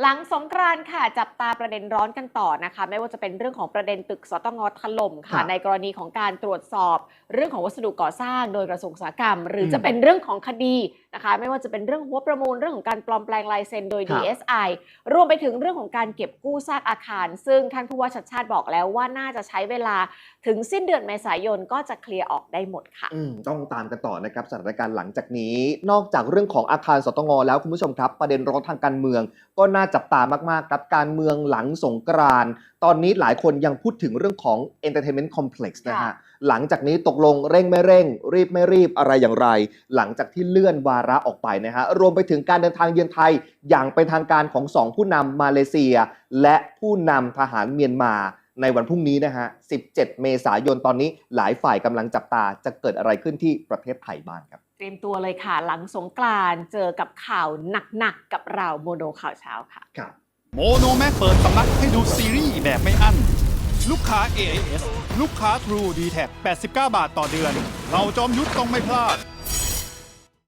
หลังสงกรานต์ค่ะ จับตาประเด็นร้อนกันต่อนะคะ ไม่ว่าจะเป็นเรื่องของประเด็นตึกสตงถล่มครัค่ะบในกรณีของการตรวจสอบ เรื่องของวัสดุก่อสร้างโดยกระทรวงอุตสาหกรรม หรืออมจะเป็นเรื่องของคดี นะคะ ไม่ว่าจะเป็นเรื่องหัวประมูลเรื่องของการปลอมแปลงลายเซ็นโดยครับ DSI รวมไปถึงเรื่องของการเก็บกู้ซากอาคาร ซึ่งท่านผู้ว่าชัดชาติบอกแล้วว่าน่าจะใช้เวลาถึงสิ้นเดือนเมษายนก็จะเคลียร์ออกได้หมดค่ะอืมต้องตามกันต่อนะครับสถานการณ์หลังจากนี้ นอกจากเรื่องของอาคารสตงแล้วคุณผู้ชมครับ ประเด็นร้อนทางการเมือง ก็น่าจับตามากๆครับการเมืองหลังสงกรานต์ตอนนี้หลายคนยังพูดถึงเรื่องของ Entertainment Complex นะฮะค่ะหลังจากนี้ตกลงเร่งไม่เร่ง รีบไม่รีบอะไรอย่างไร หลังจากที่เลื่อนวาระออกไปนะฮะรวมไปถึงการเดินทางเยือนไทยอย่างเป็นทางการของสองผู้นำมาเลเซีย และผู้นำทหารเมียนมาในวันพรุ่งนี้นะฮะ 17 เมษายน ตอนนี้หลายฝ่ายกำลังจับตาจะเกิดอะไรขึ้นที่ประเทศไทยบ้างครับ เตรียมตัวเลยค่ะ หลังสงกรานต์เจอกับข่าวหนักๆ กับเราโมโนข่าวเช้าค่ะ ครับ โมโนแม็กเปิดสำนักให้ดูซีรีส์แบบไม่อั้น ลูกค้า AIS ลูกค้า True d t a c 89 บาทต่อเดือน เราจอมยุทธต้องไม่พลาด